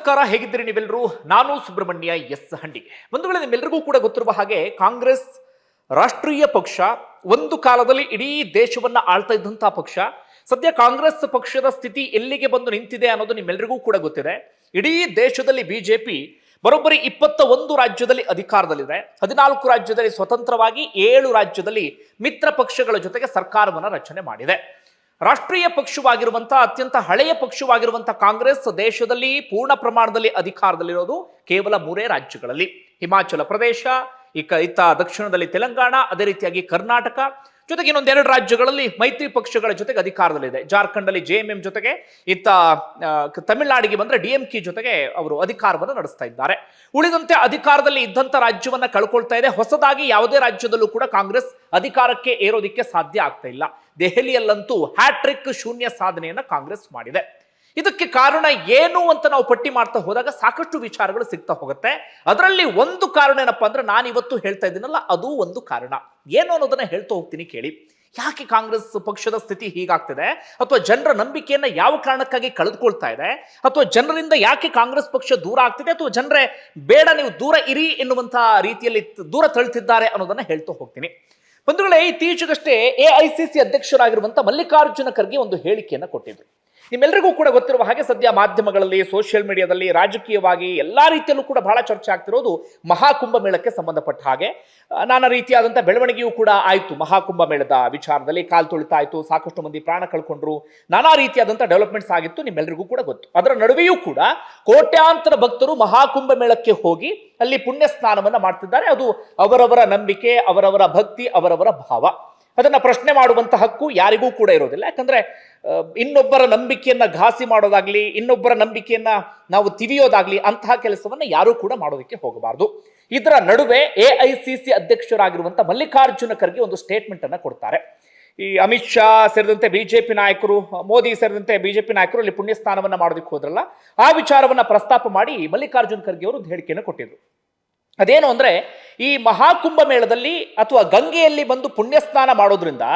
ನಮಸ್ಕಾರ, ಹೇಗಿದ್ದೀರಿ ನೀವೆಲ್ಲರೂ ನಾನು ಸುಬ್ರಹ್ಮಣ್ಯ ಎಸ್ ಹಂಡಿ ವೇಳೆ ನಿಮ್ಮೆಲ್ಲರಿಗೂ ಕೂಡ ಗೊತ್ತಿರುವ ಹಾಗೆ ಕಾಂಗ್ರೆಸ್ ರಾಷ್ಟ್ರೀಯ ಪಕ್ಷ ಒಂದು ಕಾಲದಲ್ಲಿ ಇಡೀ ದೇಶವನ್ನ ಆಳ್ತಾ ಇದ್ದಂತಹ ಪಕ್ಷ, ಸದ್ಯ ಕಾಂಗ್ರೆಸ್ ಪಕ್ಷದ ಸ್ಥಿತಿ ಎಲ್ಲಿಗೆ ಬಂದು ನಿಂತಿದೆ ಅನ್ನೋದು ನಿಮ್ಮೆಲ್ಲರಿಗೂ ಕೂಡ ಗೊತ್ತಿದೆ. ಇಡೀ ದೇಶದಲ್ಲಿ ಬಿಜೆಪಿ ಬರೋಬ್ಬರಿ ಇಪ್ಪತ್ತ ಒಂದು ರಾಜ್ಯದಲ್ಲಿ ಅಧಿಕಾರದಲ್ಲಿದೆ. ಹದಿನಾಲ್ಕು ರಾಜ್ಯದಲ್ಲಿ ಸ್ವತಂತ್ರವಾಗಿ ಏಳು ರಾಜ್ಯದಲ್ಲಿ ಮಿತ್ರ ಪಕ್ಷಗಳ ಜೊತೆಗೆ ಸರ್ಕಾರವನ್ನು ರಚನೆ ಮಾಡಿದೆ. ರಾಷ್ಟ್ರೀಯ ಪಕ್ಷವಾಗಿರುವಂತಹ ಅತ್ಯಂತ ಹಳೆಯ ಪಕ್ಷವಾಗಿರುವಂತಹ ಕಾಂಗ್ರೆಸ್ ದೇಶದಲ್ಲಿ ಪೂರ್ಣ ಪ್ರಮಾಣದಲ್ಲಿ ಅಧಿಕಾರದಲ್ಲಿರೋದು ಕೇವಲ ಮೂರೇ ರಾಜ್ಯಗಳಲ್ಲಿ. ಹಿಮಾಚಲ ಪ್ರದೇಶ ಇಕ ಇತ್ತ ದಕ್ಷಿಣದಲ್ಲಿ ತೆಲಂಗಾಣ, ಅದೇ ರೀತಿಯಾಗಿ ಕರ್ನಾಟಕ ಜೊತೆಗೆ ಇನ್ನೊಂದೆರಡು ರಾಜ್ಯಗಳಲ್ಲಿ ಮೈತ್ರಿ ಪಕ್ಷಗಳ ಜೊತೆಗೆ ಅಧಿಕಾರದಲ್ಲಿದೆ. ಜಾರ್ಖಂಡಲ್ಲಿ ಜೆ ಎಂ ಎಂ ಜೊತೆಗೆ, ಇತ್ತ ತಮಿಳುನಾಡಿಗೆ ಬಂದ್ರೆ ಡಿ ಎಂ ಕೆ ಜೊತೆಗೆ ಅವರು ಅಧಿಕಾರವನ್ನು ನಡೆಸ್ತಾ ಇದ್ದಾರೆ. ಉಳಿದಂತೆ ಅಧಿಕಾರದಲ್ಲಿ ಇದ್ದಂತ ರಾಜ್ಯವನ್ನ ಕಳ್ಕೊಳ್ತಾ ಇದೆ. ಹೊಸದಾಗಿ ಯಾವುದೇ ರಾಜ್ಯದಲ್ಲೂ ಕೂಡ ಕಾಂಗ್ರೆಸ್ ಅಧಿಕಾರಕ್ಕೆ ಏರೋದಿಕ್ಕೆ ಸಾಧ್ಯ ಆಗ್ತಾ ಇಲ್ಲ. ದೆಹಲಿಯಲ್ಲಂತೂ ಹ್ಯಾಟ್ರಿಕ್ ಶೂನ್ಯ ಸಾಧನೆಯನ್ನ ಕಾಂಗ್ರೆಸ್ ಮಾಡಿದೆ. ಇದಕ್ಕೆ ಕಾರಣ ಏನು ಅಂತ ನಾವು ಪಟ್ಟಿ ಮಾಡ್ತಾ ಹೋದಾಗ ಸಾಕಷ್ಟು ವಿಚಾರಗಳು ಸಿಗ್ತಾ ಹೋಗುತ್ತೆ. ಅದರಲ್ಲಿ ಒಂದು ಕಾರಣ ಏನಪ್ಪಾ ಅಂದ್ರೆ ನಾನು ಇವತ್ತು ಹೇಳ್ತಾ ಇದ್ದೀನಲ್ಲ, ಅದು ಒಂದು ಕಾರಣ. ಏನು ಅನ್ನೋದನ್ನ ಹೇಳ್ತಾ ಹೋಗ್ತೀನಿ ಕೇಳಿ. ಯಾಕೆ ಕಾಂಗ್ರೆಸ್ ಪಕ್ಷದ ಸ್ಥಿತಿ ಹೀಗಾಗ್ತಿದೆ? ಅಥವಾ ಜನರ ನಂಬಿಕೆಯನ್ನ ಯಾವ ಕಾರಣಕ್ಕಾಗಿ ಕಳೆದುಕೊಳ್ತಾ ಇದೆ? ಅಥವಾ ಜನರಿಂದ ಯಾಕೆ ಕಾಂಗ್ರೆಸ್ ಪಕ್ಷ ದೂರ ಆಗ್ತಿದೆ? ಅಥವಾ ಜನರೇ ಬೇಡ, ನೀವು ದೂರ ಇರಿ ಎನ್ನುವಂತಹ ರೀತಿಯಲ್ಲಿ ದೂರ ತಳ್ತಿದ್ದಾರೆ ಅನ್ನೋದನ್ನ ಹೇಳ್ತಾ ಹೋಗ್ತೀನಿ. ಬಂಧುಗಳೇ, ಇತ್ತೀಚೆಗಷ್ಟೇ ಎ ಐ ಸಿ ಸಿ ಅಧ್ಯಕ್ಷರಾಗಿರುವಂತ ಮಲ್ಲಿಕಾರ್ಜುನ ಖರ್ಗೆ ಒಂದು ಹೇಳಿಕೆಯನ್ನು ಕೊಟ್ಟಿದ್ರು. ನಿಮ್ಮೆಲ್ಲರಿಗೂ ಕೂಡ ಗೊತ್ತಿರುವ ಹಾಗೆ ಸದ್ಯ ಮಾಧ್ಯಮಗಳಲ್ಲಿ ಸೋಷಿಯಲ್ ಮೀಡಿಯಾದಲ್ಲಿ ರಾಜಕೀಯವಾಗಿ ಎಲ್ಲ ರೀತಿಯಲ್ಲೂ ಕೂಡ ಬಹಳ ಚರ್ಚೆ ಆಗ್ತಿರೋದು ಮಹಾಕುಂಭ ಮೇಳಕ್ಕೆ ಸಂಬಂಧಪಟ್ಟ ಹಾಗೆ. ನಾನಾ ರೀತಿಯಾದಂಥ ಬೆಳವಣಿಗೆಯೂ ಕೂಡ ಆಯಿತು ಮಹಾಕುಂಭ ಮೇಳದ ವಿಚಾರದಲ್ಲಿ. ಕಾಲು ತೊಳಿತಾ ಆಯಿತು ಸಾಕಷ್ಟು ಮಂದಿ ಪ್ರಾಣ ಕಳ್ಕೊಂಡ್ರು. ನಾನಾ ರೀತಿಯಾದಂಥ ಡೆವಲಪ್ಮೆಂಟ್ಸ್ ಆಗಿತ್ತು ನಿಮ್ಮೆಲ್ಲರಿಗೂ ಕೂಡ ಗೊತ್ತು. ಅದರ ನಡುವೆಯೂ ಕೂಡ ಕೋಟ್ಯಾಂತರ ಭಕ್ತರು ಮಹಾಕುಂಭ ಮೇಳಕ್ಕೆ ಹೋಗಿ ಅಲ್ಲಿ ಪುಣ್ಯ ಸ್ನಾನವನ್ನ ಮಾಡ್ತಿದ್ದಾರೆ. ಅದು ಅವರವರ ನಂಬಿಕೆ, ಅವರವರ ಭಕ್ತಿ, ಅವರವರ ಭಾವ. ಅದನ್ನ ಪ್ರಶ್ನೆ ಮಾಡುವಂಥ ಹಕ್ಕು ಯಾರಿಗೂ ಕೂಡ ಇರೋದಿಲ್ಲ. ಯಾಕಂದ್ರೆ ಇನ್ನೊಬ್ಬರ ನಂಬಿಕೆಯನ್ನ ಘಾಸಿ ಮಾಡೋದಾಗ್ಲಿ, ಇನ್ನೊಬ್ಬರ ನಂಬಿಕೆಯನ್ನ ನಾವು ತಿವಿಯೋದಾಗ್ಲಿ ಅಂತಹ ಕೆಲಸವನ್ನ ಯಾರೂ ಕೂಡ ಮಾಡೋದಕ್ಕೆ ಹೋಗಬಾರದು. ಇದರ ನಡುವೆ ಎ ಐ ಸಿ ಸಿ ಅಧ್ಯಕ್ಷರಾಗಿರುವಂಥ ಮಲ್ಲಿಕಾರ್ಜುನ ಖರ್ಗೆ ಒಂದು ಸ್ಟೇಟ್ಮೆಂಟ್ ಅನ್ನ ಕೊಡ್ತಾರೆ. ಈ ಅಮಿತ್ ಶಾ ಸೇರಿದಂತೆ ಬಿಜೆಪಿ ನಾಯಕರು, ಮೋದಿ ಸೇರಿದಂತೆ ಬಿಜೆಪಿ ನಾಯಕರು ಅಲ್ಲಿ ಪುಣ್ಯ ಸ್ನಾನವನ್ನ ಮಾಡೋದಕ್ಕೆ ಹೋದ್ರಲ್ಲ, ಆ ವಿಚಾರವನ್ನ ಪ್ರಸ್ತಾಪ ಮಾಡಿ ಮಲ್ಲಿಕಾರ್ಜುನ ಖರ್ಗೆ ಅವರು ಹೇಳಿಕೆಯನ್ನು ಕೊಟ್ಟಿದ್ರು. ಅದೇನು ಅಂದರೆ ಈ ಮಹಾಕುಂಭ ಮೇಳದಲ್ಲಿ ಅಥವಾ ಗಂಗೆಯಲ್ಲಿ ಬಂದು ಪುಣ್ಯ ಸ್ನಾನ ಮಾಡೋದ್ರಿಂದ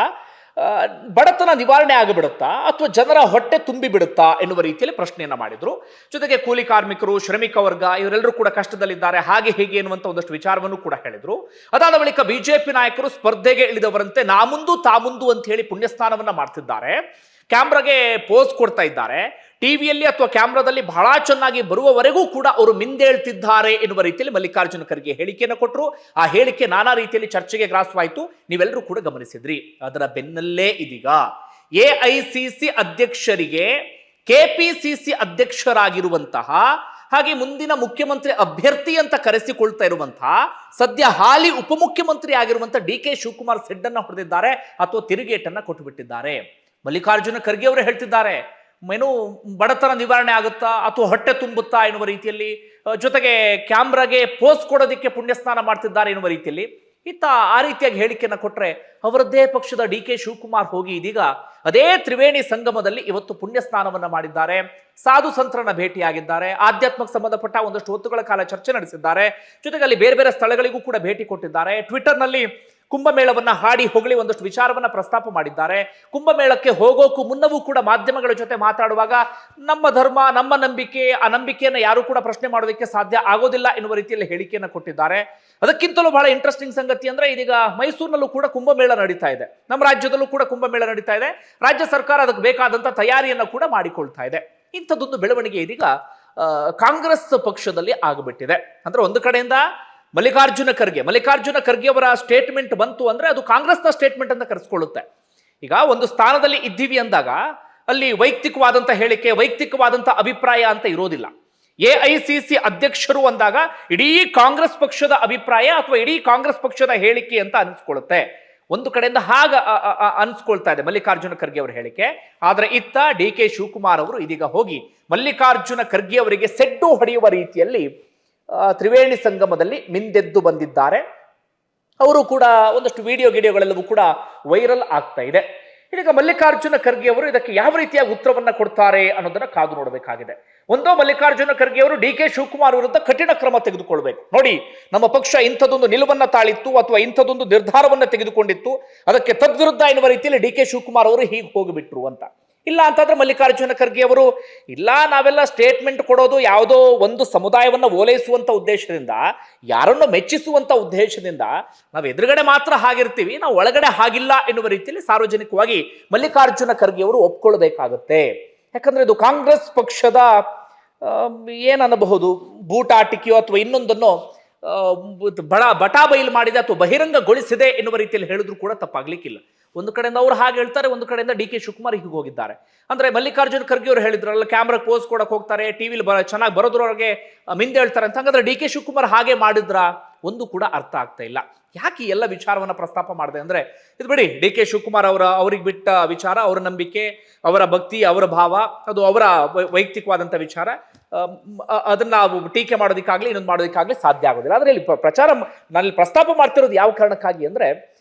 ಬಡತನ ನಿವಾರಣೆ ಆಗಿಬಿಡುತ್ತಾ ಅಥವಾ ಜನರ ಹೊಟ್ಟೆ ತುಂಬಿ ಬಿಡುತ್ತಾ ಎನ್ನುವ ರೀತಿಯಲ್ಲಿ ಪ್ರಶ್ನೆಯನ್ನು ಮಾಡಿದರು. ಜೊತೆಗೆ ಕೂಲಿ ಕಾರ್ಮಿಕರು, ಶ್ರಮಿಕ ವರ್ಗ ಇವರೆಲ್ಲರೂ ಕೂಡ ಕಷ್ಟದಲ್ಲಿದ್ದಾರೆ, ಹಾಗೆ ಹೀಗೆ ಎನ್ನುವಂಥ ಒಂದಷ್ಟು ವಿಚಾರವನ್ನು ಕೂಡ ಹೇಳಿದರು. ಅದಾದ ಬಳಿಕ ಬಿಜೆಪಿ ನಾಯಕರು ಸ್ಪರ್ಧೆಗೆ ಇಳಿದವರಂತೆ ನಾ ಮುಂದು ತಾ ಮುಂದು ಅಂತ ಹೇಳಿ ಪುಣ್ಯ ಸ್ನಾನವನ್ನ ಮಾಡ್ತಿದ್ದಾರೆ. ಕ್ಯಾಮ್ರಾಗೆ ಪೋಸ್ ಕೊಡ್ತಾ ಇದ್ದಾರೆ. ಟಿವಿಯಲ್ಲಿ ಅಥವಾ ಕ್ಯಾಮ್ರಾದಲ್ಲಿ ಬಹಳ ಚೆನ್ನಾಗಿ ಬರುವವರೆಗೂ ಕೂಡ ಅವರು ಮಿಂದೇಳ್ತಿದ್ದಾರೆ ಎನ್ನುವ ರೀತಿಯಲ್ಲಿ ಮಲ್ಲಿಕಾರ್ಜುನ ಖರ್ಗೆ ಹೇಳಿಕೆಯನ್ನು ಕೊಟ್ಟರು ಆ ಹೇಳಿಕೆ ನಾನಾ ರೀತಿಯಲ್ಲಿ ಚರ್ಚೆಗೆ ಗ್ರಾಸವಾಯಿತು. ನೀವೆಲ್ಲರೂ ಕೂಡ ಗಮನಿಸಿದ್ರಿ. ಅದರ ಬೆನ್ನಲ್ಲೇ ಇದೀಗ ಎ ಐ ಸಿ ಸಿ ಅಧ್ಯಕ್ಷರಿಗೆ ಕೆಪಿಸಿಸಿ ಅಧ್ಯಕ್ಷರಾಗಿರುವಂತಹ, ಹಾಗೆ ಮುಂದಿನ ಮುಖ್ಯಮಂತ್ರಿ ಅಭ್ಯರ್ಥಿ ಅಂತ ಕರೆಸಿಕೊಳ್ತಾ ಇರುವಂತಹ, ಸದ್ಯ ಹಾಲಿ ಉಪಮುಖ್ಯಮಂತ್ರಿ ಆಗಿರುವಂತಹ ಡಿ ಕೆ ಶಿವಕುಮಾರ್ ಸೆಡ್ಡನ್ನ ಹೊಡೆದಿದ್ದಾರೆ ಅಥವಾ ತಿರುಗೇಟನ್ನ ಕೊಟ್ಟು ಬಿಟ್ಟಿದ್ದಾರೆ ಮಲ್ಲಿಕಾರ್ಜುನ ಖರ್ಗೆ ಅವರು ಹೇಳ್ತಿದ್ದಾರೆ, ಮೇನು ಬಡತನ ನಿವಾರಣೆ ಆಗುತ್ತಾ ಅಥವಾ ಹೊಟ್ಟೆ ತುಂಬುತ್ತಾ? ಎನ್ನುವ ರೀತಿಯಲ್ಲಿ ಜೊತೆಗೆ ಕ್ಯಾಮ್ರಾಗೆ ಪೋಸ್ ಕೊಡೋದಕ್ಕೆ ಪುಣ್ಯಸ್ನಾನ ಮಾಡ್ತಿದ್ದಾರೆ ಎನ್ನುವ ರೀತಿಯಲ್ಲಿ ಇತ್ತ ಆ ರೀತಿಯಾಗಿ ಹೇಳಿಕೆಯನ್ನು ಕೊಟ್ಟರೆ ಅವರದ್ದೇ ಪಕ್ಷದ ಡಿ ಕೆ ಶಿವಕುಮಾರ್ ಹೋಗಿ ಇದೀಗ ಅದೇ ತ್ರಿವೇಣಿ ಸಂಗಮದಲ್ಲಿ ಇವತ್ತು ಪುಣ್ಯ ಸ್ನಾನವನ್ನು ಮಾಡಿದ್ದಾರೆ. ಸಾಧು ಸಂತರನ್ನ ಭೇಟಿಯಾಗಿದ್ದಾರೆ. ಆಧ್ಯಾತ್ಮಕ್ಕೆ ಸಂಬಂಧಪಟ್ಟ ಒಂದಷ್ಟು ಹೊತ್ತುಗಳ ಕಾಲ ಚರ್ಚೆ ನಡೆಸಿದ್ದಾರೆ. ಜೊತೆಗೆ ಅಲ್ಲಿ ಬೇರೆ ಬೇರೆ ಸ್ಥಳಗಳಿಗೂ ಕೂಡ ಭೇಟಿ ಕೊಟ್ಟಿದ್ದಾರೆ. ಟ್ವಿಟರ್ನಲ್ಲಿ ಕುಂಭಮೇಳವನ್ನ ಹಾಡಿ ಹೊಗಳಿ ಒಂದಷ್ಟು ವಿಚಾರವನ್ನ ಪ್ರಸ್ತಾಪ ಮಾಡಿದ್ದಾರೆ. ಕುಂಭಮೇಳಕ್ಕೆ ಹೋಗೋಕ್ಕೂ ಮುನ್ನವೂ ಕೂಡ ಮಾಧ್ಯಮಗಳ ಜೊತೆ ಮಾತಾಡುವಾಗ ನಮ್ಮ ಧರ್ಮ, ನಮ್ಮ ನಂಬಿಕೆ ಆ ನಂಬಿಕೆಯನ್ನು ಯಾರು ಕೂಡ ಪ್ರಶ್ನೆ ಮಾಡೋದಕ್ಕೆ ಸಾಧ್ಯ ಆಗೋದಿಲ್ಲ ಎನ್ನುವ ರೀತಿಯಲ್ಲಿ ಹೇಳಿಕೆಯನ್ನು ಕೊಟ್ಟಿದ್ದಾರೆ. ಅದಕ್ಕಿಂತಲೂ ಬಹಳ ಇಂಟ್ರೆಸ್ಟಿಂಗ್ ಸಂಗತಿ ಅಂದ್ರೆ ಇದೀಗ ಮೈಸೂರಿನಲ್ಲೂ ಕೂಡ ಕುಂಭಮೇಳ ನಡೀತಾ ಇದೆ. ನಮ್ಮ ರಾಜ್ಯದಲ್ಲೂ ಕೂಡ ಕುಂಭಮೇಳ ನಡೀತಾ ಇದೆ. ರಾಜ್ಯ ಸರ್ಕಾರ ಅದಕ್ಕೆ ಬೇಕಾದಂತ ತಯಾರಿಯನ್ನು ಕೂಡ ಮಾಡಿಕೊಳ್ತಾ ಇದೆ. ಇಂಥದ್ದೊಂದು ಬೆಳವಣಿಗೆ ಇದೀಗ ಕಾಂಗ್ರೆಸ್ ಪಕ್ಷದಲ್ಲಿ ಆಗಿಬಿಟ್ಟಿದೆ. ಅಂದ್ರೆ ಒಂದು ಕಡೆಯಿಂದ ಮಲ್ಲಿಕಾರ್ಜುನ ಖರ್ಗೆ. ಮಲ್ಲಿಕಾರ್ಜುನ ಖರ್ಗೆ ಅವರ ಸ್ಟೇಟ್ಮೆಂಟ್ ಬಂತು ಅಂದ್ರೆ ಅದು ಕಾಂಗ್ರೆಸ್ನ ಸ್ಟೇಟ್ಮೆಂಟ್ ಅಂತ ಕರೆಸ್ಕೊಳ್ಳುತ್ತೆ. ಈಗ ಒಂದು ಸ್ಥಾನದಲ್ಲಿ ಇದ್ದೀವಿ ಅಂದಾಗ ಅಲ್ಲಿ ವೈಯಕ್ತಿಕವಾದಂಥ ಹೇಳಿಕೆ ವೈಯಕ್ತಿಕವಾದಂಥ ಅಭಿಪ್ರಾಯ ಅಂತ ಇರೋದಿಲ್ಲ. ಎ ಐ ಸಿ ಸಿ ಅಧ್ಯಕ್ಷರು ಅಂದಾಗ ಇಡೀ ಕಾಂಗ್ರೆಸ್ ಪಕ್ಷದ ಅಭಿಪ್ರಾಯ ಅಥವಾ ಇಡೀ ಕಾಂಗ್ರೆಸ್ ಪಕ್ಷದ ಹೇಳಿಕೆ ಅಂತ ಅನಿಸ್ಕೊಳ್ಳುತ್ತೆ. ಒಂದು ಕಡೆಯಿಂದ ಹಾಗ ಅನ್ಸ್ಕೊಳ್ತಾ ಇದೆ ಮಲ್ಲಿಕಾರ್ಜುನ ಖರ್ಗೆ ಅವರ ಹೇಳಿಕೆ. ಆದರೆ ಇತ್ತ ಡಿ ಕೆ ಶಿವಕುಮಾರ್ ಅವರು ಇದೀಗ ಹೋಗಿ ಮಲ್ಲಿಕಾರ್ಜುನ ಖರ್ಗೆ ಅವರಿಗೆ ಸೆಡ್ಡು ಹೊಡೆಯುವ ರೀತಿಯಲ್ಲಿ ತ್ರಿವೇಣಿ ಸಂಗಮದಲ್ಲಿ ಮಿಂದೆದ್ದು ಬಂದಿದ್ದಾರೆ. ಅವರು ಕೂಡ ಒಂದಷ್ಟು ವಿಡಿಯೋ ಗಿಡಿಯೋಗಳೆಲ್ಲವೂ ಕೂಡ ವೈರಲ್ ಆಗ್ತಾ ಇದೆ. ಈಗ ಮಲ್ಲಿಕಾರ್ಜುನ ಖರ್ಗೆ ಅವರು ಇದಕ್ಕೆ ಯಾವ ರೀತಿಯ ಉತ್ತರವನ್ನ ಕೊಡ್ತಾರೆ ಅನ್ನೋದನ್ನ ಕಾದು ನೋಡಬೇಕಾಗಿದೆ. ಒಂದೋ ಮಲ್ಲಿಕಾರ್ಜುನ ಖರ್ಗೆ ಅವರು ಡಿ ಕೆ ಶಿವಕುಮಾರ್ ವಿರುದ್ಧ ಕಠಿಣ ಕ್ರಮ ತೆಗೆದುಕೊಳ್ಬೇಕು. ನೋಡಿ, ನಮ್ಮ ಪಕ್ಷ ಇಂಥದೊಂದು ನಿಲುವನ್ನ ತಾಳಿತ್ತು ಅಥವಾ ಇಂಥದೊಂದು ನಿರ್ಧಾರವನ್ನ ತೆಗೆದುಕೊಂಡಿತ್ತು, ಅದಕ್ಕೆ ತದ್ವಿರುದ್ಧ ಎನ್ನುವ ರೀತಿಯಲ್ಲಿ ಡಿ ಕೆ ಶಿವಕುಮಾರ್ ಅವರು ಹೀಗೆ ಹೋಗಿಬಿಟ್ರು ಅಂತ. ಇಲ್ಲ ಅಂತಂದ್ರೆ ಮಲ್ಲಿಕಾರ್ಜುನ ಖರ್ಗೆ ಅವರು, ಇಲ್ಲ, ನಾವೆಲ್ಲ ಸ್ಟೇಟ್ಮೆಂಟ್ ಕೊಡೋದು ಯಾವುದೋ ಒಂದು ಸಮುದಾಯವನ್ನು ಓಲೈಸುವಂಥ ಉದ್ದೇಶದಿಂದ, ಯಾರನ್ನು ಮೆಚ್ಚಿಸುವಂಥ ಉದ್ದೇಶದಿಂದ ನಾವು ಎದುರುಗಡೆ ಮಾತ್ರ ಹಾಗಿರ್ತೀವಿ, ನಾವು ಒಳಗಡೆ ಹಾಗಿಲ್ಲ ಎನ್ನುವ ರೀತಿಯಲ್ಲಿ ಸಾರ್ವಜನಿಕವಾಗಿ ಮಲ್ಲಿಕಾರ್ಜುನ ಖರ್ಗೆ ಅವರು ಒಪ್ಕೊಳ್ಬೇಕಾಗತ್ತೆ. ಯಾಕಂದ್ರೆ ಇದು ಕಾಂಗ್ರೆಸ್ ಪಕ್ಷದ ಏನನ್ನಬಹುದು, ಬೂಟಾಟಿಕೆಯೋ ಅಥವಾ ಇನ್ನೊಂದನ್ನು ಬಡ ಬಟಾ ಬಯಲು ಮಾಡಿದೆ ಅಥವಾ ಬಹಿರಂಗಗೊಳಿಸಿದೆ ಎನ್ನುವ ರೀತಿಯಲ್ಲಿ ಹೇಳಿದ್ರು ಕೂಡ ತಪ್ಪಾಗ್ಲಿಕ್ಕಿಲ್ಲ. ಒಂದು ಕಡೆಯಿಂದ ಅವ್ರು ಹಾಗೆ ಹೇಳ್ತಾರೆ, ಒಂದು ಕಡೆಯಿಂದ ಡಿ ಕೆ ಶಿವಕುಮಾರ್ ಹೀಗೆ ಹೋಗಿದ್ದಾರೆ. ಅಂದ್ರೆ ಮಲ್ಲಿಕಾರ್ಜುನ್ ಖರ್ಗೆ ಅವರು ಹೇಳಿದ್ರಲ್ಲ ಕ್ಯಾಮ್ರಾ ಪೋಸ್ ಕೊಡಕ್ಕೆ ಹೋಗ್ತಾರೆ ಟಿವಿಲಿ ಬರ ಚೆನ್ನಾಗಿ ಬರೋದ್ರವ್ರಿಗೆ ಮಿಂದೆ ಹೇಳ್ತಾರೆ ಅಂತ. ಹಂಗಂದ್ರೆ ಡಿ ಕೆ ಶಿವಕುಮಾರ್ ಹಾಗೆ ಮಾಡಿದ್ರ? ಒಂದು ಕೂಡ ಅರ್ಥ ಆಗ್ತಾ ಇಲ್ಲ. ಯಾಕೆ ಈ ಎಲ್ಲ ವಿಚಾರವನ್ನ ಪ್ರಸ್ತಾಪ ಮಾಡಿದೆ ಅಂದ್ರೆ, ಇದು ಬಿಡಿ, ಡಿ ಕೆ ಶಿವಕುಮಾರ್ ಅವರ, ಅವ್ರಿಗೆ ಬಿಟ್ಟ ವಿಚಾರ, ಅವರ ನಂಬಿಕೆ, ಅವರ ಭಕ್ತಿ, ಅವರ ಭಾವ, ಅದು ಅವರ ವೈಯಕ್ತಿಕವಾದಂಥ ವಿಚಾರ. ಅದನ್ನ ನಾವು ಟೀಕೆ ಮಾಡೋದಕ್ಕಾಗಲಿ, ಇನ್ನೊಂದು ಮಾಡೋದಕ್ಕಾಗಲಿ ಸಾಧ್ಯ ಆಗೋದಿಲ್ಲ. ಆದ್ರೆ ಇಲ್ಲಿ ಪ್ರ- ಪ್ರಚಾರ ನಾನು ಪ್ರಸ್ತಾಪ ಮಾಡ್ತಿರೋದು ಯಾವ ಕಾರಣಕ್ಕಾಗಿ ಅಂದ್ರೆ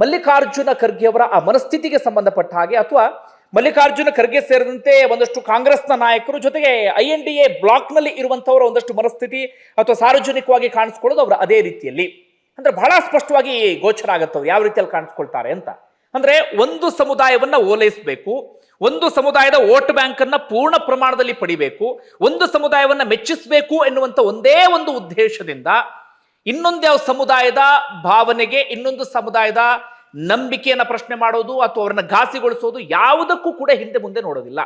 ಮಲ್ಲಿಕಾರ್ಜುನ ಖರ್ಗೆ ಅವರ ಆ ಮನಸ್ಥಿತಿಗೆ ಸಂಬಂಧಪಟ್ಟ ಹಾಗೆ, ಅಥವಾ ಮಲ್ಲಿಕಾರ್ಜುನ ಖರ್ಗೆ ಸೇರಿದಂತೆ ಒಂದಷ್ಟು ಕಾಂಗ್ರೆಸ್ನ ನಾಯಕರು ಜೊತೆಗೆ ಐ ಎನ್ ಡಿ ಎ ಬ್ಲಾಕ್ನಲ್ಲಿ ಇರುವಂತವರ ಒಂದಷ್ಟು ಮನಸ್ಥಿತಿ ಅಥವಾ ಸಾರ್ವಜನಿಕವಾಗಿ ಕಾಣಿಸ್ಕೊಳ್ಳೋದು ಅವರ ಅದೇ ರೀತಿಯಲ್ಲಿ. ಅಂದ್ರೆ ಬಹಳ ಸ್ಪಷ್ಟವಾಗಿ ಗೋಚರ ಆಗತ್ತೆ ಅವ್ರು ಯಾವ ರೀತಿಯಲ್ಲಿ ಕಾಣಿಸ್ಕೊಳ್ತಾರೆ ಅಂತ. ಅಂದ್ರೆ ಒಂದು ಸಮುದಾಯವನ್ನ ಓಲೈಸಬೇಕು, ಒಂದು ಸಮುದಾಯದ ವೋಟ್ ಬ್ಯಾಂಕ್ ಪೂರ್ಣ ಪ್ರಮಾಣದಲ್ಲಿ ಪಡಿಬೇಕು, ಒಂದು ಸಮುದಾಯವನ್ನ ಮೆಚ್ಚಿಸಬೇಕು ಎನ್ನುವಂತ ಒಂದೇ ಒಂದು ಉದ್ದೇಶದಿಂದ ಇನ್ನೊಂದು ಯಾವ ಸಮುದಾಯದ ಭಾವನೆಗೆ ಇನ್ನೊಂದು ಸಮುದಾಯದ ನಂಬಿಕೆಯನ್ನು ಪ್ರಶ್ನೆ ಮಾಡೋದು ಅಥವಾ ಅವರನ್ನ ಘಾಸಿಗೊಳಿಸೋದು ಯಾವುದಕ್ಕೂ ಕೂಡ ಹಿಂದೆ ಮುಂದೆ ನೋಡೋದಿಲ್ಲ.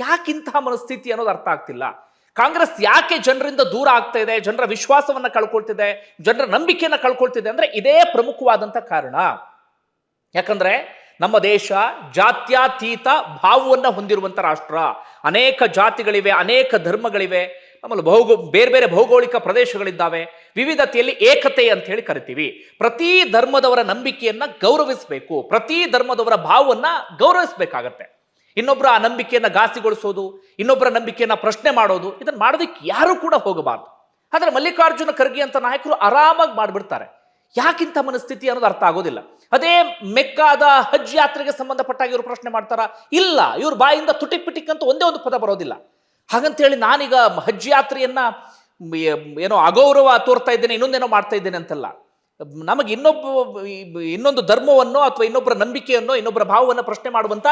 ಯಾಕಿಂತಹ ಮನಸ್ಥಿತಿ ಅನ್ನೋದು ಅರ್ಥ ಆಗ್ತಿಲ್ಲ. ಕಾಂಗ್ರೆಸ್ ಯಾಕೆ ಜನರಿಂದ ದೂರ ಆಗ್ತಾ ಇದೆ, ಜನರ ವಿಶ್ವಾಸವನ್ನ ಕಳ್ಕೊಳ್ತಿದೆ, ಜನರ ನಂಬಿಕೆಯನ್ನು ಕಳ್ಕೊಳ್ತಿದೆ ಅಂದ್ರೆ ಇದೇ ಪ್ರಮುಖವಾದಂತ ಕಾರಣ. ಯಾಕಂದ್ರೆ ನಮ್ಮ ದೇಶ ಜಾತ್ಯತೀತ ಭಾವವನ್ನ ಹೊಂದಿರುವಂತ ರಾಷ್ಟ್ರ. ಅನೇಕ ಜಾತಿಗಳಿವೆ, ಅನೇಕ ಧರ್ಮಗಳಿವೆ. ನಮ್ಮಲ್ಲಿ ಭೌಗೋ ಬೇರೆ ಬೇರೆ ಭೌಗೋಳಿಕ ಪ್ರದೇಶಗಳಿದ್ದಾವೆ. ವಿವಿಧತೆಯಲ್ಲಿ ಏಕತೆ ಅಂತ ಹೇಳಿ ಕರಿತೀವಿ. ಪ್ರತಿ ಧರ್ಮದವರ ನಂಬಿಕೆಯನ್ನ ಗೌರವಿಸಬೇಕು. ಪ್ರತಿ ಧರ್ಮದವರ ಭಾವವನ್ನ ಗೌರವಿಸಬೇಕಾಗತ್ತೆ. ಇನ್ನೊಬ್ಬರ ಆ ನಂಬಿಕೆಯನ್ನ ಘಾಸಿಗೊಳಿಸೋದು ಇನ್ನೊಬ್ಬರ ನಂಬಿಕೆಯನ್ನ ಪ್ರಶ್ನೆ ಮಾಡೋದು, ಇದನ್ನ ಮಾಡೋದಕ್ಕೆ ಯಾರು ಕೂಡ ಹೋಗಬಾರ್ದು. ಆದರೆ ಮಲ್ಲಿಕಾರ್ಜುನ ಖರ್ಗೆ ಅಂತ ನಾಯಕರು ಆರಾಮಾಗಿ ಮಾಡಿಬಿಡ್ತಾರೆ. ಯಾಕಿಂತ ಮನಸ್ಥಿತಿ ಅನ್ನೋದು ಅರ್ಥ ಆಗೋದಿಲ್ಲ. ಅದೇ ಮೆಕ್ಕಾದ ಹಜ್ ಯಾತ್ರೆಗೆ ಸಂಬಂಧಪಟ್ಟಾಗಿ ಇವರು ಪ್ರಶ್ನೆ ಮಾಡ್ತಾರ? ಇಲ್ಲ, ಇವ್ರ ಬಾಯಿಂದ ತುಟಿಕ್ ಪಿಟಿಕ್ ಅಂತ ಒಂದೇ ಒಂದು ಪದ ಬರೋದಿಲ್ಲ. ಹಾಗಂತೇಳಿ ನಾನೀಗ ಹಜ್ ಯಾತ್ರೆಯನ್ನ ಏನೋ ಅಗೌರವ ತೋರ್ತಾ ಇದ್ದೇನೆ, ಇನ್ನೊಂದೇನೋ ಮಾಡ್ತಾ ಇದ್ದೇನೆ ಅಂತಲ್ಲ. ನಮಗೆ ಇನ್ನೊಬ್ಬ, ಇನ್ನೊಂದು ಧರ್ಮವನ್ನು ಅಥವಾ ಇನ್ನೊಬ್ಬರ ನಂಬಿಕೆಯನ್ನು, ಇನ್ನೊಬ್ಬರ ಭಾವವನ್ನು ಪ್ರಶ್ನೆ ಮಾಡುವಂತ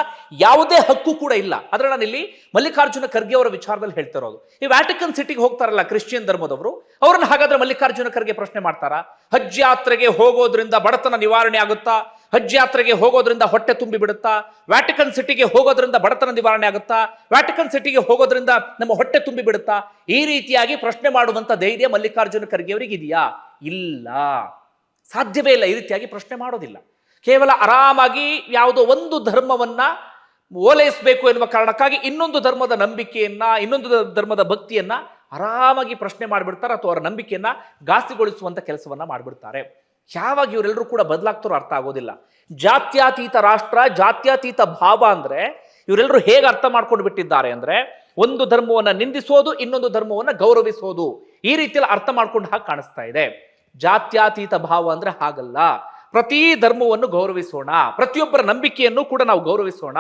ಯಾವುದೇ ಹಕ್ಕು ಕೂಡ ಇಲ್ಲ. ಆದ್ರೆ ನಾನು ಇಲ್ಲಿ ಮಲ್ಲಿಕಾರ್ಜುನ ಖರ್ಗೆ ಅವರ ವಿಚಾರದಲ್ಲಿ ಹೇಳ್ತಿರೋದು ಈ ವ್ಯಾಟಿಕನ್ ಸಿಟಿಗೆ ಹೋಗ್ತಾರಲ್ಲ ಕ್ರಿಶ್ಚಿಯನ್ ಧರ್ಮದವರು, ಅವ್ರನ್ನ ಹಾಗಾದ್ರೆ ಮಲ್ಲಿಕಾರ್ಜುನ ಖರ್ಗೆ ಪ್ರಶ್ನೆ ಮಾಡ್ತಾರಾ? ಹಜ್ ಯಾತ್ರೆಗೆ ಹೋಗೋದ್ರಿಂದ ಬಡತನ ನಿವಾರಣೆ ಆಗುತ್ತಾ? ಹಜ್ ಯಾತ್ರೆಗೆ ಹೋಗೋದ್ರಿಂದ ಹೊಟ್ಟೆ ತುಂಬಿ ಬಿಡುತ್ತಾ? ವ್ಯಾಟಿಕನ್ ಸಿಟಿಗೆ ಹೋಗೋದ್ರಿಂದ ಬಡತನ ನಿವಾರಣೆ ಆಗುತ್ತಾ? ವ್ಯಾಟಿಕನ್ ಸಿಟಿಗೆ ಹೋಗೋದ್ರಿಂದ ನಮ್ಮ ಹೊಟ್ಟೆ ತುಂಬಿ ಬಿಡುತ್ತಾ? ಈ ರೀತಿಯಾಗಿ ಪ್ರಶ್ನೆ ಮಾಡುವಂತ ಧೈರ್ಯ ಮಲ್ಲಿಕಾರ್ಜುನ ಖರ್ಗೆ ಅವರಿಗೆ ಇದೆಯಾ? ಇಲ್ಲ. ಸಾಧ್ಯವೇ ಇಲ್ಲ ಈ ರೀತಿಯಾಗಿ ಪ್ರಶ್ನೆ ಮಾಡೋದಿಲ್ಲ. ಕೇವಲ ಆರಾಮಾಗಿ ಯಾವುದೋ ಒಂದು ಧರ್ಮವನ್ನ ಓಲೈಸಬೇಕು ಎನ್ನುವ ಕಾರಣಕ್ಕಾಗಿ ಇನ್ನೊಂದು ಧರ್ಮದ ನಂಬಿಕೆಯನ್ನ, ಇನ್ನೊಂದು ಧರ್ಮದ ಭಕ್ತಿಯನ್ನ ಆರಾಮಾಗಿ ಪ್ರಶ್ನೆ ಮಾಡಿಬಿಡ್ತಾರೆ ಅಥವಾ ಅವರ ನಂಬಿಕೆಯನ್ನ ಘಾಸಿಗೊಳಿಸುವಂತ ಕೆಲಸವನ್ನ ಮಾಡಿಬಿಡ್ತಾರೆ. ಯಾವಾಗ ಇವರೆಲ್ಲರೂ ಕೂಡ ಬದಲಾಗ್ತಾರೋ ಅರ್ಥ ಆಗೋದಿಲ್ಲ. ಜಾತ್ಯಾತೀತ ರಾಷ್ಟ್ರ, ಜಾತ್ಯಾತೀತ ಭಾವ ಅಂದ್ರೆ ಇವರೆಲ್ಲರೂ ಹೇಗೆ ಅರ್ಥ ಮಾಡ್ಕೊಂಡು ಬಿಟ್ಟಿದ್ದಾರೆ ಅಂದ್ರೆ ಒಂದು ಧರ್ಮವನ್ನು ನಿಂದಿಸೋದು, ಇನ್ನೊಂದು ಧರ್ಮವನ್ನು ಗೌರವಿಸೋದು. ಈ ರೀತಿಯಲ್ಲಿ ಅರ್ಥ ಮಾಡ್ಕೊಂಡು ಹಾಗೆ ಕಾಣಿಸ್ತಾ ಇದೆ. ಜಾತ್ಯಾತೀತ ಭಾವ ಅಂದ್ರೆ ಹಾಗಲ್ಲ. ಪ್ರತಿ ಧರ್ಮವನ್ನು ಗೌರವಿಸೋಣ. ಪ್ರತಿಯೊಬ್ಬರ ನಂಬಿಕೆಯನ್ನು ಕೂಡ ನಾವು ಗೌರವಿಸೋಣ.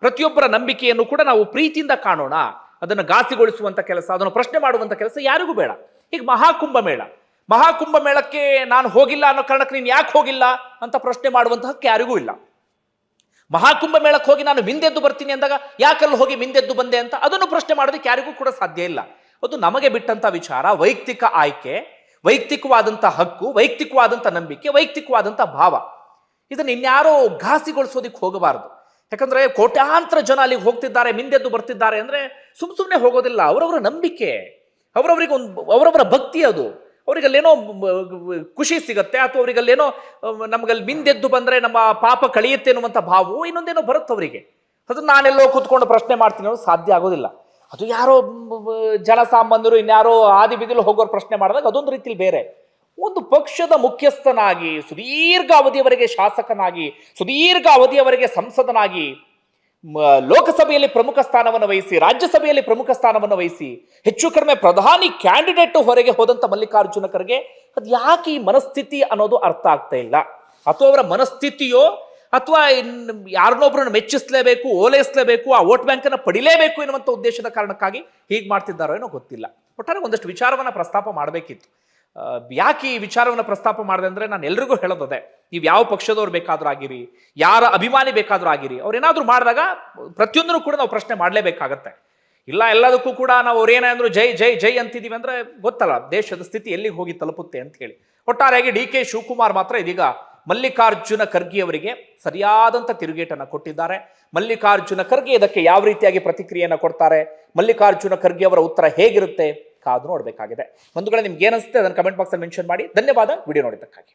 ಪ್ರತಿಯೊಬ್ಬರ ನಂಬಿಕೆಯನ್ನು ಕೂಡ ನಾವು ಪ್ರೀತಿಯಿಂದ ಕಾಣೋಣ. ಅದನ್ನು ಘಾಸಿಗೊಳಿಸುವಂಥ ಕೆಲಸ, ಅದನ್ನು ಪ್ರಶ್ನೆ ಮಾಡುವಂಥ ಕೆಲಸ ಯಾರಿಗೂ ಬೇಡ. ಈಗ ಮಹಾಕುಂಭ ಮಹಾಕುಂಭ ಮೇಳಕ್ಕೆ ನಾನು ಹೋಗಿಲ್ಲ ಅನ್ನೋ ಕಾರಣಕ್ಕೆ ನೀನು ಯಾಕೆ ಹೋಗಿಲ್ಲ ಅಂತ ಪ್ರಶ್ನೆ ಮಾಡುವಂತಹ ಯಾರಿಗೂ ಇಲ್ಲ. ಮಹಾಕುಂಭ ಮೇಳಕ್ಕೆ ಹೋಗಿ ನಾನು ಮಿಂದೆದ್ದು ಬರ್ತೀನಿ ಅಂದಾಗ ಯಾಕಲ್ಲಿ ಹೋಗಿ ಮಿಂದೆದ್ದು ಬಂದೆ ಅಂತ ಅದನ್ನು ಪ್ರಶ್ನೆ ಮಾಡೋದಕ್ಕೆ ಯಾರಿಗೂ ಕೂಡ ಸಾಧ್ಯ ಇಲ್ಲ. ಅದು ನಮಗೆ ಬಿಟ್ಟಂತ ವಿಚಾರ, ವೈಯಕ್ತಿಕ ಆಯ್ಕೆ ವೈಯಕ್ತಿಕವಾದಂಥ ಹಕ್ಕು ವೈಯಕ್ತಿಕವಾದಂಥ ನಂಬಿಕೆ ವೈಯಕ್ತಿಕವಾದಂಥ ಭಾವ. ಇದನ್ನು ಇನ್ಯಾರೋ ಘಾಸಿಗೊಳಿಸೋದಕ್ಕೆ ಹೋಗಬಾರದು. ಯಾಕಂದ್ರೆ ಕೋಟ್ಯಾಂತರ ಜನ ಅಲ್ಲಿಗೆ ಹೋಗ್ತಿದ್ದಾರೆ, ಮಿಂದೆದ್ದು ಬರ್ತಿದ್ದಾರೆ ಅಂದ್ರೆ ಸುಮ್ ಸುಮ್ಮನೆ ಹೋಗೋದಿಲ್ಲ. ಅವರವರ ನಂಬಿಕೆ, ಅವರವರಿಗೆ ಒಂದು, ಅವರವರ ಭಕ್ತಿ ಅದು. ಅವ್ರಿಗೆ ಅಲ್ಲೇನೋ ಖುಷಿ ಸಿಗತ್ತೆ ಅಥವಾ ಅವರಿಗಲ್ಲೇನೋ ನಮ್ಗಲ್ಲಿ ಮಿಂದೆದ್ದು ಬಂದ್ರೆ ನಮ್ಮ ಪಾಪ ಕಳಿಯುತ್ತೆ ಅನ್ನುವಂಥ ಭಾವವು ಇನ್ನೊಂದೇನೋ ಬರುತ್ತೆ ಅವರಿಗೆ. ಅದು ನಾನೆಲ್ಲೋ ಕೂತ್ಕೊಂಡು ಪ್ರಶ್ನೆ ಮಾಡ್ತೀನಿ ಅನ್ನೋದು ಸಾಧ್ಯ ಆಗೋದಿಲ್ಲ. ಅದು ಯಾರೋ ಜನಸಾಮಾನ್ಯರು ಇನ್ಯಾರೋ ಆದಿ ಬಿದಿಲು ಹೋಗೋರು ಪ್ರಶ್ನೆ ಮಾಡಿದಾಗ ಅದೊಂದು ರೀತಿಲಿ ಬೇರೆ. ಒಂದು ಪಕ್ಷದ ಮುಖ್ಯಸ್ಥನಾಗಿ ಸುದೀರ್ಘ ಅವಧಿಯವರೆಗೆ ಶಾಸಕನಾಗಿ, ಸುದೀರ್ಘ ಅವಧಿಯವರೆಗೆ ಸಂಸದನಾಗಿ ಲೋಕಸಭೆಯಲ್ಲಿ ಪ್ರಮುಖ ಸ್ಥಾನವನ್ನು ವಹಿಸಿ, ರಾಜ್ಯಸಭೆಯಲ್ಲಿ ಪ್ರಮುಖ ಸ್ಥಾನವನ್ನು ವಹಿಸಿ, ಹೆಚ್ಚು ಕಡಿಮೆ ಪ್ರಧಾನಿ ಕ್ಯಾಂಡಿಡೇಟ್ ಹೊರಗೆ ಹೋದಂಥ ಮಲ್ಲಿಕಾರ್ಜುನ ಖರ್ಗೆ, ಅದು ಯಾಕೆ ಈ ಮನಸ್ಥಿತಿ ಅನ್ನೋದು ಅರ್ಥ ಆಗ್ತಾ ಇಲ್ಲ? ಅಥವಾ ಅವರ ಮನಸ್ಥಿತಿಯೋ, ಅಥವಾ ಯಾರನ್ನೊಬ್ಬರನ್ನು ಮೆಚ್ಚಿಸಲೇಬೇಕು, ಓಲೈಸಲೇಬೇಕು, ಆ ವೋಟ್ ಬ್ಯಾಂಕನ್ನು ಪಡಿಲೇಬೇಕು ಎನ್ನುವಂಥ ಉದ್ದೇಶದ ಕಾರಣಕ್ಕಾಗಿ ಹೀಗೆ ಮಾಡ್ತಿದ್ದಾರೋ ಏನೋ ಗೊತ್ತಿಲ್ಲ. ಒಟ್ಟಾರೆ ಒಂದಷ್ಟು ವಿಚಾರವನ್ನು ಪ್ರಸ್ತಾಪ ಮಾಡಬೇಕಿತ್ತು. ಯಾಕೆ ಈ ವಿಚಾರವನ್ನು ಪ್ರಸ್ತಾಪ ಮಾಡಿದೆ ಅಂದರೆ ನಾನು ಎಲ್ರಿಗೂ ಹೇಳೋದದೆ. ನೀವು ಯಾವ ಪಕ್ಷದವ್ರು ಬೇಕಾದ್ರೂ ಆಗಿರಿ, ಯಾರ ಅಭಿಮಾನಿ ಬೇಕಾದ್ರೂ ಆಗಿರಿ, ಅವ್ರೇನಾದ್ರೂ ಮಾಡಿದಾಗ ಪ್ರತಿಯೊಂದನ್ನು ಕೂಡ ನಾವು ಪ್ರಶ್ನೆ ಮಾಡಲೇಬೇಕಾಗತ್ತೆ. ಇಲ್ಲ, ಎಲ್ಲದಕ್ಕೂ ಕೂಡ ನಾವು ಅವ್ರೇನಾದ್ರು ಜೈ ಜೈ ಜೈ ಅಂತಿದೀವಿ ಅಂದ್ರೆ ಗೊತ್ತಲ್ಲ, ದೇಶದ ಸ್ಥಿತಿ ಎಲ್ಲಿಗೆ ಹೋಗಿ ತಲುಪುತ್ತೆ ಅಂತ ಹೇಳಿ. ಒಟ್ಟಾರೆಯಾಗಿ ಡಿ ಕೆ ಶಿವಕುಮಾರ್ ಮಾತ್ರ ಇದೀಗ ಮಲ್ಲಿಕಾರ್ಜುನ ಖರ್ಗೆ ಅವರಿಗೆ ಸರಿಯಾದಂಥ ತಿರುಗೇಟನ್ನು ಕೊಟ್ಟಿದ್ದಾರೆ. ಮಲ್ಲಿಕಾರ್ಜುನ ಖರ್ಗೆ ಇದಕ್ಕೆ ಯಾವ ರೀತಿಯಾಗಿ ಪ್ರತಿಕ್ರಿಯೆಯನ್ನು ಕೊಡ್ತಾರೆ, ಮಲ್ಲಿಕಾರ್ಜುನ ಖರ್ಗೆ ಅವರ ಉತ್ತರ ಹೇಗಿರುತ್ತೆ ಕಾದು ನೋಡಬೇಕಾಗಿದೆ. ಒಂದು ಕಡೆ ನಿಮ್ಗೆ ಏನಿಸುತ್ತೆ ಅದನ್ನು ಕಮೆಂಟ್ ಬಾಕ್ಸಲ್ಲಿ ಮೆನ್ಷನ್ ಮಾಡಿ. ಧನ್ಯವಾದ, ವಿಡಿಯೋ ನೋಡಿದ್ದಕ್ಕಾಗಿ.